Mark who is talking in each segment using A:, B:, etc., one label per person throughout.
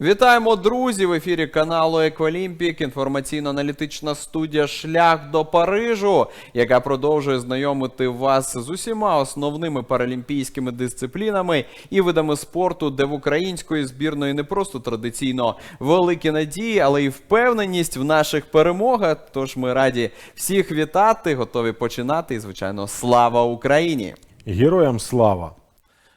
A: Вітаємо, друзі! В ефірі каналу Еквалімпік. Інформаційно-аналітична студія Шлях до Парижу, яка продовжує знайомити вас з усіма основними паралімпійськими дисциплінами і видами спорту, де в української збірної не просто традиційно великі надії, але й впевненість в наших перемогах. Тож ми раді всіх вітати, готові починати. І, звичайно, слава Україні!
B: Героям слава!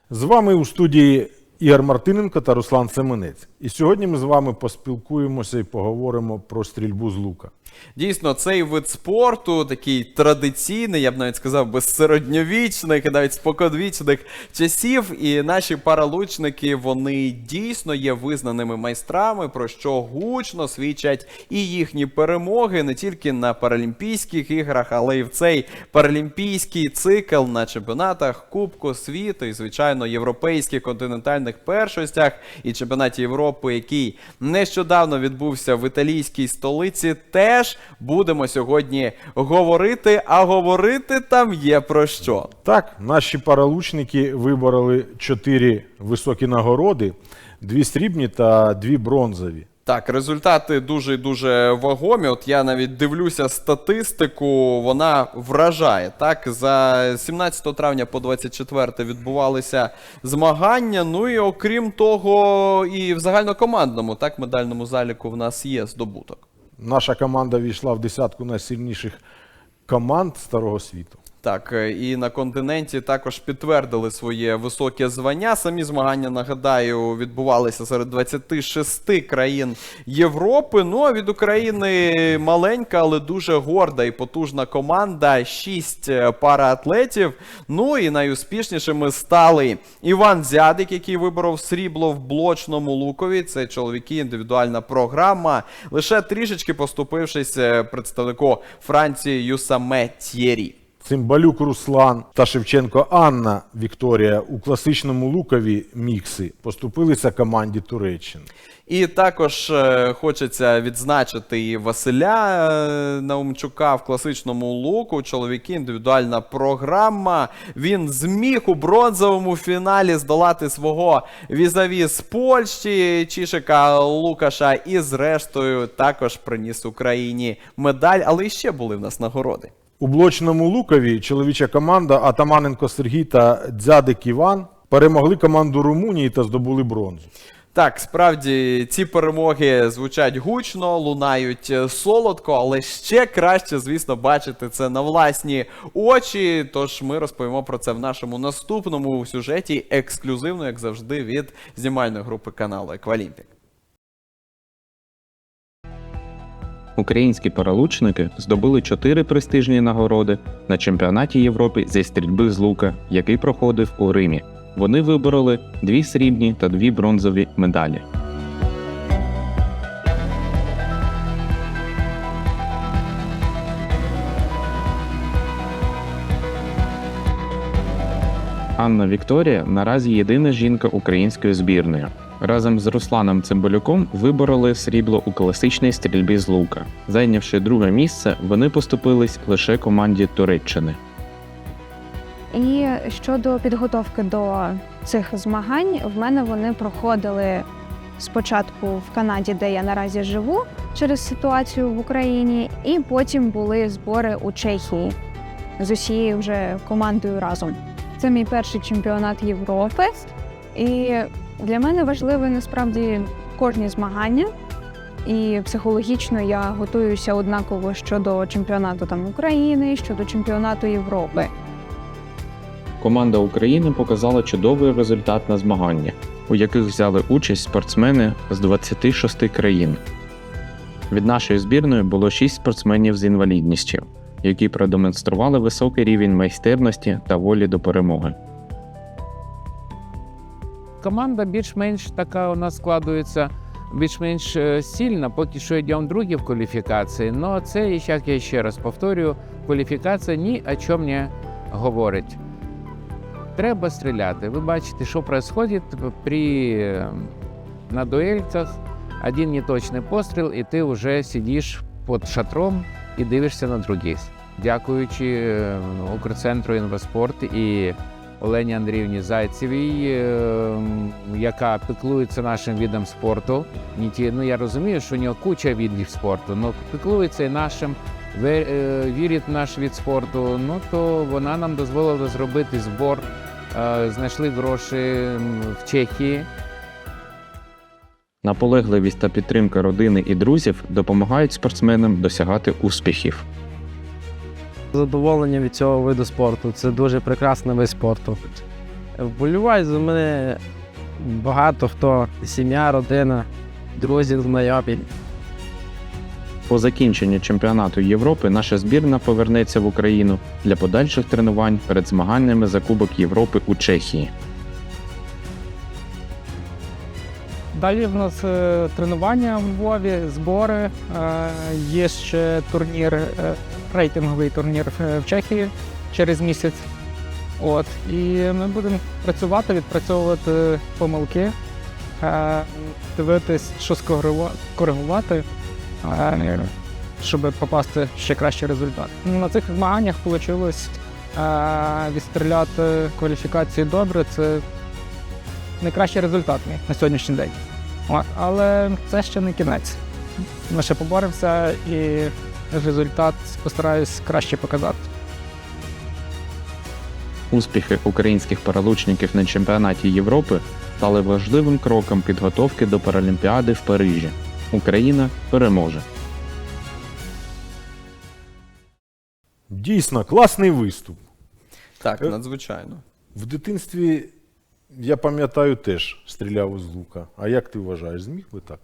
B: З вами у студії Ігор Мартиненко та Руслан Семенець. І сьогодні ми з вами поспілкуємося і поговоримо про стрільбу з лука.
A: Дійсно, цей вид спорту такий традиційний, я б навіть сказав, би середньовічних, і навіть споконвічних часів. І наші паралучники вони дійсно є визнаними майстрами, про що гучно свідчать і їхні перемоги не тільки на Паралімпійських іграх, але й в цей паралімпійський цикл на чемпіонатах Кубку світу і, звичайно, європейських континентальних першостях і чемпіонаті Європи, який нещодавно відбувся в італійській столиці. Теж будемо сьогодні говорити, а говорити там є про що.
B: Так, наші паралучники вибороли чотири високі нагороди: дві срібні та дві бронзові.
A: Так, результати дуже дуже вагомі. От я навіть дивлюся статистику, вона вражає. Так, за 17 травня по 24 відбувалися змагання. Ну і окрім того, і в загальнокомандному так медальному заліку в нас є здобуток.
B: Наша команда війшла в десятку найсильніших команд старого світу.
A: Так, е, і на континенті також підтвердили своє високе звання. Самі змагання, нагадаю, відбувалися серед 26 країн Європи. Ну а від України маленька, але дуже горда і потужна команда. Шість е, параатлетів. Ну і найуспішнішими стали Іван Зядик, який виборов срібло в блочному лукові. Це чоловіки, індивідуальна програма. Лише трішечки поступившись е, представнику Франції Юсаме Т'єрі.
B: Цимбалюк Руслан та Шевченко Анна Вікторія у класичному лукові мікси поступилися команді Туреччини.
A: І також е, хочеться відзначити і Василя е, Наумчука в класичному луку. Чоловіки, індивідуальна програма. Він зміг у бронзовому фіналі здолати свого візаві з Польщі, Чішика Лукаша, і зрештою також приніс Україні медаль. Але і ще були в нас нагороди.
B: У блочному лукові чоловіча команда Атаманенко Сергій та Дзядик Іван перемогли команду Румунії та здобули бронзу.
A: Так, справді ці перемоги звучать гучно, лунають е, солодко, але ще краще, звісно, бачити це на власні очі. Тож ми розповімо про це в нашому наступному сюжеті, ексклюзивно, як завжди, від знімальної групи каналу Еквалімпік.
C: Українські паралучники здобули чотири престижні нагороди на чемпіонаті Європи зі стрільби з лука, який проходив у Римі. Вони вибороли дві срібні та дві бронзові медалі. Анна Вікторія наразі єдина жінка української збірної. Разом з Русланом Цимбалюком вибороли срібло у класичній стрільбі з лука. Зайнявши друге місце, вони поступились лише команді Туреччини.
D: І щодо підготовки до цих змагань, в мене вони проходили спочатку в Канаді, де я наразі живу, через ситуацію в Україні, і потім були збори у Чехії з усією вже командою разом. Це мій перший чемпіонат Європи, і для мене важливе насправді кожні змагання. І психологічно я готуюся однаково щодо чемпіонату там України, щодо чемпіонату Європи.
C: Команда України показала чудовий результат на змаганнях, у яких взяли участь спортсмени з 26 країн. Від нашої збірної було 6 спортсменів з інвалідністю, які продемонстрували високий рівень майстерності та волі до перемоги.
E: Команда більш-менш така у нас складується більш-менш е, сильна, поки що йдемо другі в кваліфікації. Але це, як я ще раз повторюю, кваліфікація ні о чому не говорить. Треба стріляти. Ви бачите, що відбувається при е, на дуельках. Один неточний постріл, і ти вже сидиш під шатром і дивишся на других. Дякуючи е, Укрцентру інвеспорт і Олені Андріївні Зайцевій, е, яка піклується нашим видом спорту. Ну я розумію, що у нього куча видів спорту, але піклується і нашим, е, вірить в наш від спорту. Ну то вона нам дозволила зробити збор. Е, Знайшли гроші в Чехії.
C: Наполегливість та підтримка родини і друзів допомагають спортсменам досягати успіхів.
F: Задоволення від цього виду спорту. Це дуже прекрасний вид спорту. Вболівають за мене багато хто, сім'я, родина, друзі, знайомі.
C: По закінченню чемпіонату Європи наша збірна повернеться в Україну для подальших тренувань перед змаганнями за Кубок Європи у Чехії.
G: Далі в нас е, тренування в Львові, збори. Е, є ще турнір, е, рейтинговий турнір е, в Чехії через місяць. От. І ми будемо працювати, відпрацьовувати помилки, е, дивитись, що скоригува- коригувати, е, щоб попасти ще кращий результат. На цих змаганнях вийшло відстріляти кваліфікації добре. Це найкращий результат мій на сьогоднішній день. Але це ще не кінець. Ми ще поборемося і результат постараюсь краще показати.
C: Успіхи українських паралучників на чемпіонаті Європи стали важливим кроком підготовки до Паралімпіади в Парижі. Україна переможе.
B: Дійсно, класний виступ.
A: Так,
B: Е,
A: надзвичайно.
B: В дитинстві, я пам'ятаю, теж стріляв із лука. А як ти вважаєш, зміг би так?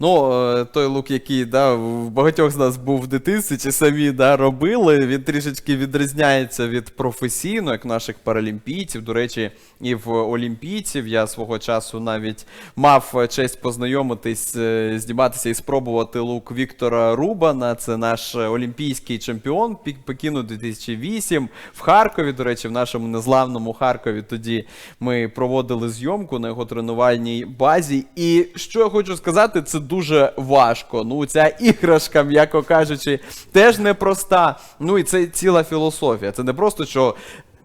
A: Ну, е, той лук, який да, в багатьох з нас був в дитинстві, чи самі да, робили, він трішечки відрізняється від професійного, як наших паралімпійців. До речі, і в олімпійців я свого часу навіть мав честь познайомитись, е, зніматися і спробувати лук Віктора Рубана. Це наш олімпійський чемпіон Пекіну 2008 в Харкові. До речі, в нашому незламному Харкові тоді ми проводили зйомку на його тренувальній базі. І що я хочу сказати, це дуже важко. Ну, ця іграшка, м'яко кажучи, теж непроста. Ну і це ціла філософія. Це не просто що.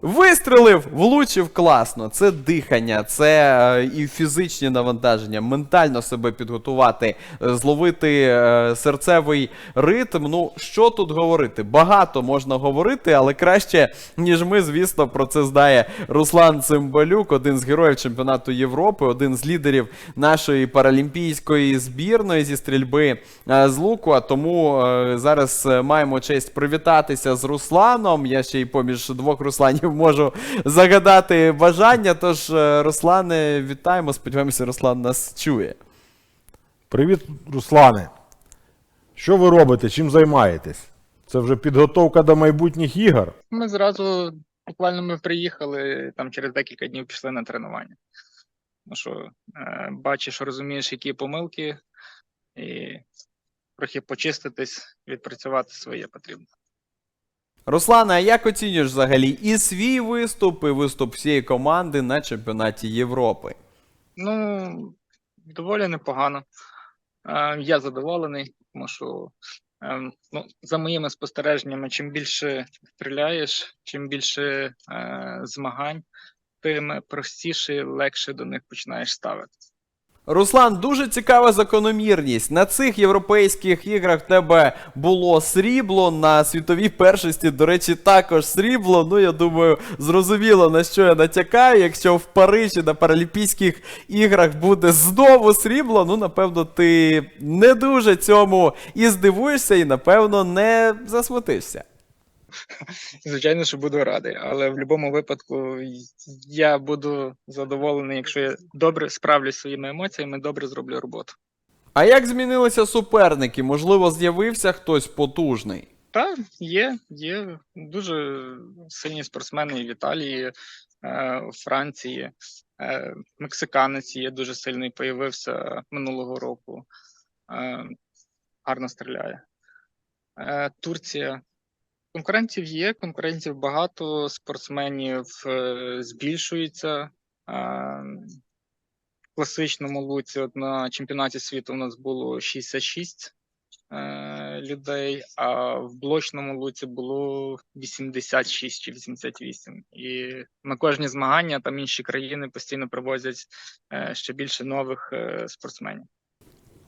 A: Вистрелив, влучив класно. Це дихання, це е, і фізичні навантаження, ментально себе підготувати, е, зловити е, серцевий ритм. Ну, що тут говорити? Багато можна говорити, але краще, ніж ми, звісно, про це знає Руслан Цимбалюк, один з героїв чемпіонату Європи, один з лідерів нашої паралімпійської збірної зі стрільби е, з луку. А тому е, зараз е, маємо честь привітатися з Русланом. Я ще й поміж двох Русланів можу загадати бажання. Тож, е, Руслане, вітаємо. Сподіваємося, Руслан нас чує.
B: Привіт, Руслане. Що ви робите? Чим займаєтесь? Це вже підготовка до майбутніх ігор.
H: Ми зразу, буквально ми приїхали, там через декілька днів пішли на тренування. Ну що, е, бачиш, розумієш, які помилки, і трохи почиститись, відпрацювати своє потрібно.
A: Руслане, а як оцінюєш взагалі і свій виступ, і виступ всієї команди на чемпіонаті Європи?
H: Ну, доволі непогано. Е, Я задоволений, тому що е, ну, за моїми спостереженнями, чим більше стріляєш, чим більше е, змагань, тим простіше і легше до них починаєш ставити.
A: Руслан, дуже цікава закономірність. На цих європейських іграх в тебе було срібло, на світовій першості, до речі, також срібло. Ну, я думаю, зрозуміло, на що я натякаю. Якщо в Парижі на Паралімпійських іграх буде знову срібло, ну, напевно, ти не дуже цьому і здивуєшся, і, напевно, не засмутишся.
H: Звичайно, що буду радий, але в будь-якому випадку я буду задоволений, якщо я добре справлюсь своїми емоціями, добре зроблю роботу.
A: А як змінилися суперники? Можливо, з'явився хтось потужний?
H: Та є, є дуже сильні спортсмени і в Італії, е, у Франції. Е, мексиканець є дуже сильний, появився минулого року. Е, гарно стріляє. Е, Турція. Конкурентів є, конкурентів багато, спортсменів е, збільшується. Е, в класичному луці на чемпіонаті світу у нас було 66 е, людей, а в блочному луці було 86 чи 88. І на кожні змагання там інші країни постійно привозять ще більше нових спортсменів.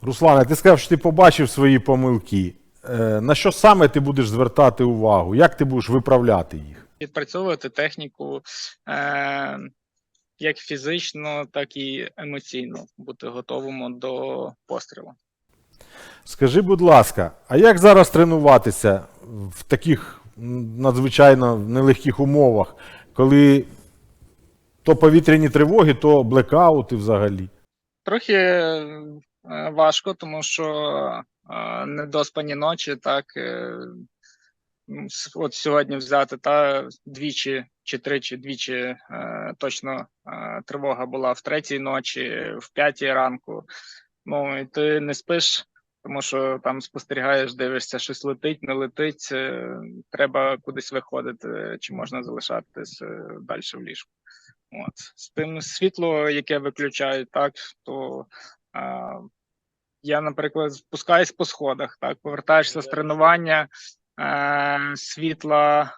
B: Руслане, ти сказав, що ти побачив свої помилки. Е, На що саме ти будеш звертати увагу? Як ти будеш виправляти їх?
H: Відпрацьовувати техніку е, як фізично, так і емоційно, бути готовим до пострілу.
B: Скажи, будь ласка, а як зараз тренуватися в таких надзвичайно нелегких умовах, коли то повітряні тривоги, то блекаути взагалі?
H: Трохи е, важко, тому що недоспані ночі, так е, от сьогодні взяти та двічі чи тричі, двічі е, точно е, тривога була в третій ночі, в п'ятій ранку. Ну і ти не спиш, тому що там спостерігаєш, дивишся, щось летить, не летить. Треба кудись виходити, чи можна залишатись далі в ліжку. От з тим світло, яке виключають, так то я, наприклад, спускаюсь по сходах, так повертаєшся з тренування, е, світла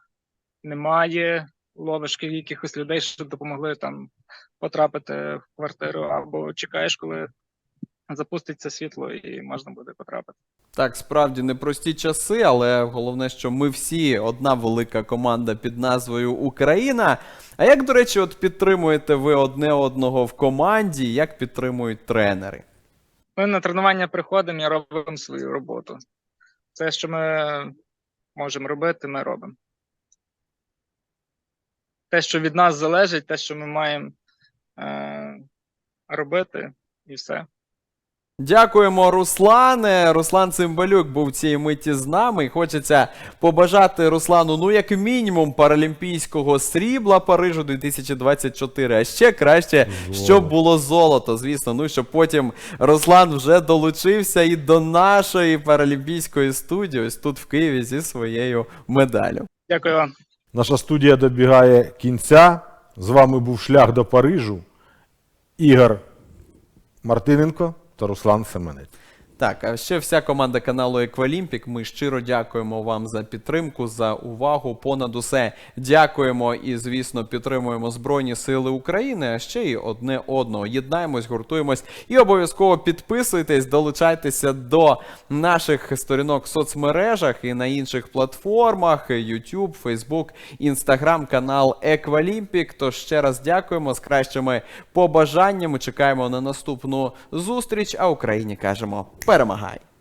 H: немає, ловиш якихось людей, що допомогли там потрапити в квартиру, або чекаєш, коли запуститься світло, і можна буде потрапити.
A: Так, справді непрості часи, але головне, що ми всі одна велика команда під назвою Україна. А як, до речі, от підтримуєте ви одне одного в команді, як підтримують тренери?
H: Ми на тренування приходимо і робимо свою роботу. Те, що ми можемо робити, ми робимо. Те, що від нас залежить, те, що ми маємо е- робити, і все.
A: Дякуємо, Руслане. Руслан Цимбалюк був в цій миті з нами. І хочеться побажати Руслану, ну, як мінімум, паралімпійського срібла Парижу 2024. А ще краще, щоб було золото, звісно. Ну, щоб потім Руслан вже долучився і до нашої паралімпійської студії, ось тут в Києві зі своєю медаллю.
H: Дякую вам.
B: Наша студія добігає кінця. З вами був шлях до Парижу. Ігор Мартиненко Руслан Семенець.
A: Так, а ще вся команда каналу Еквалімпік. Ми щиро дякуємо вам за підтримку, за увагу. Понад усе дякуємо і, звісно, підтримуємо Збройні Сили України, а ще й одне одного. Єднаємось, гуртуємось і обов'язково підписуйтесь, долучайтеся до наших сторінок в соцмережах і на інших платформах: YouTube, Facebook, Instagram, канал Еквалімпік. Тож ще раз дякуємо з кращими побажаннями. Чекаємо на наступну зустріч. А Україні кажемо Poeira Mahai.